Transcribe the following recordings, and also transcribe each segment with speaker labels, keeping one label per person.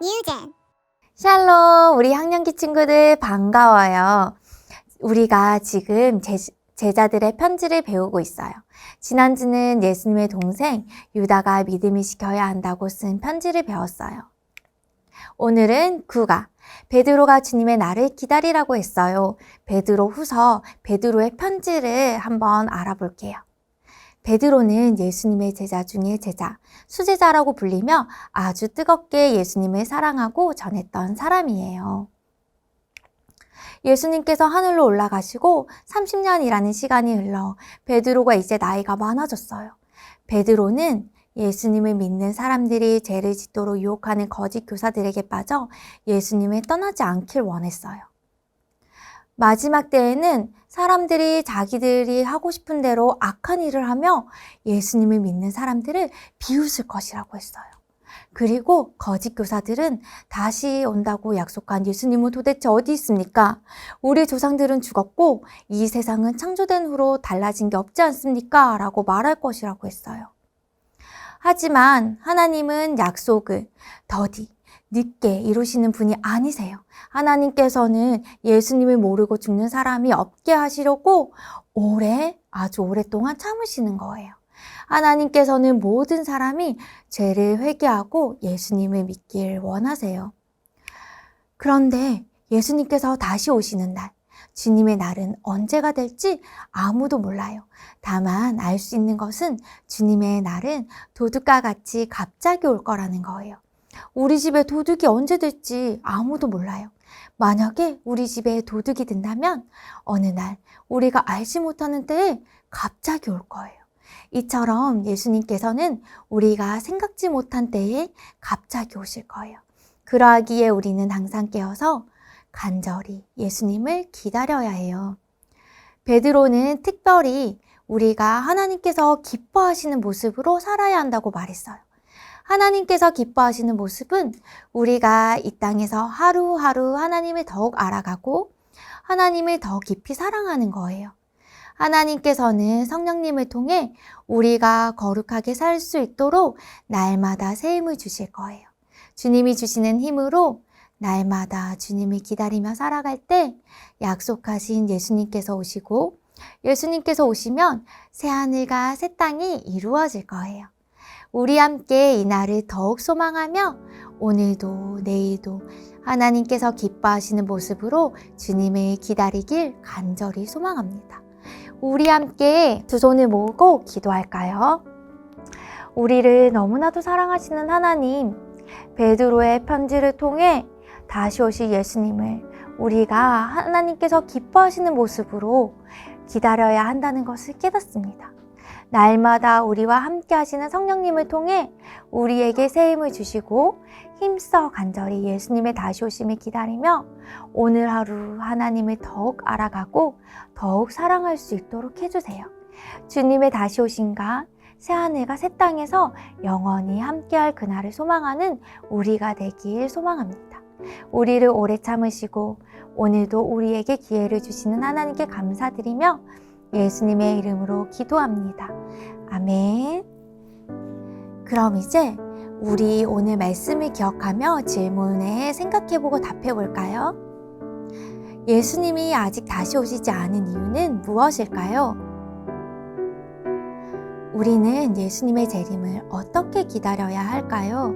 Speaker 1: 뉴젠
Speaker 2: 샬롬, 우리 학년기 친구들 반가워요. 우리가 지금 제, 제자들의 편지를 배우고 있어요. 지난주는 예수님의 동생 유다가 믿음이 지켜야 한다고 쓴 편지를 배웠어요. 오늘은 구가 베드로가 주님의 나를 기다리라고 했어요. 베드로 후서 베드로의 편지를 한번 알아볼게요. 베드로는 예수님의 제자 중에 제자, 수제자라고 불리며 아주 뜨겁게 예수님을 사랑하고 전했던 사람이에요. 예수님께서 하늘로 올라가시고 30년이라는 시간이 흘러 베드로가 이제 나이가 많아졌어요. 베드로는 예수님을 믿는 사람들이 죄를 짓도록 유혹하는 거짓 교사들에게 빠져 예수님을 떠나지 않길 원했어요. 마지막 때에는 사람들이 자기들이 하고 싶은 대로 악한 일을 하며 예수님을 믿는 사람들을 비웃을 것이라고 했어요. 그리고 거짓 교사들은 다시 온다고 약속한 예수님은 도대체 어디 있습니까? 우리 조상들은 죽었고 이 세상은 창조된 후로 달라진 게 없지 않습니까? 라고 말할 것이라고 했어요. 하지만 하나님은 약속을 더디 늦게 이루시는 분이 아니세요. 하나님께서는 예수님을 모르고 죽는 사람이 없게 하시려고 오래, 아주 오랫동안 참으시는 거예요. 하나님께서는 모든 사람이 죄를 회개하고 예수님을 믿길 원하세요. 그런데 예수님께서 다시 오시는 날, 주님의 날은 언제가 될지 아무도 몰라요. 다만 알 수 있는 것은 주님의 날은 도둑과 같이 갑자기 올 거라는 거예요. 우리 집에 도둑이 언제 될지 아무도 몰라요. 만약에 우리 집에 도둑이 든다면 어느 날 우리가 알지 못하는 때에 갑자기 올 거예요. 이처럼 예수님께서는 우리가 생각지 못한 때에 갑자기 오실 거예요. 그러하기에 우리는 항상 깨어서 간절히 예수님을 기다려야 해요. 베드로는 특별히 우리가 하나님께서 기뻐하시는 모습으로 살아야 한다고 말했어요. 하나님께서 기뻐하시는 모습은 우리가 이 땅에서 하루하루 하나님을 더욱 알아가고 하나님을 더 깊이 사랑하는 거예요. 하나님께서는 성령님을 통해 우리가 거룩하게 살 수 있도록 날마다 새 힘을 주실 거예요. 주님이 주시는 힘으로 날마다 주님을 기다리며 살아갈 때 약속하신 예수님께서 오시고 예수님께서 오시면 새 하늘과 새 땅이 이루어질 거예요. 우리 함께 이 날을 더욱 소망하며 오늘도 내일도 하나님께서 기뻐하시는 모습으로 주님을 기다리길 간절히 소망합니다. 우리 함께 두 손을 모으고 기도할까요? 우리를 너무나도 사랑하시는 하나님, 베드로의 편지를 통해 다시 오실 예수님을 우리가 하나님께서 기뻐하시는 모습으로 기다려야 한다는 것을 깨닫습니다. 날마다 우리와 함께 하시는 성령님을 통해 우리에게 새 힘을 주시고 힘써 간절히 예수님의 다시 오심을 기다리며 오늘 하루 하나님을 더욱 알아가고 더욱 사랑할 수 있도록 해주세요. 주님의 다시 오신가 새하늘과 새 땅에서 영원히 함께할 그날을 소망하는 우리가 되길 소망합니다. 우리를 오래 참으시고 오늘도 우리에게 기회를 주시는 하나님께 감사드리며 예수님의 이름으로 기도합니다. 아멘. 그럼 이제 우리 오늘 말씀을 기억하며 질문에 생각해보고 답해볼까요? 예수님이 아직 다시 오시지 않은 이유는 무엇일까요? 우리는 예수님의 재림을 어떻게 기다려야 할까요?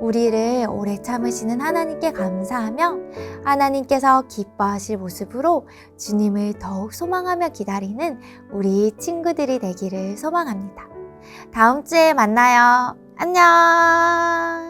Speaker 2: 우리를 오래 참으시는 하나님께 감사하며 하나님께서 기뻐하실 모습으로 주님을 더욱 소망하며 기다리는 우리 친구들이 되기를 소망합니다. 다음 주에 만나요. 안녕!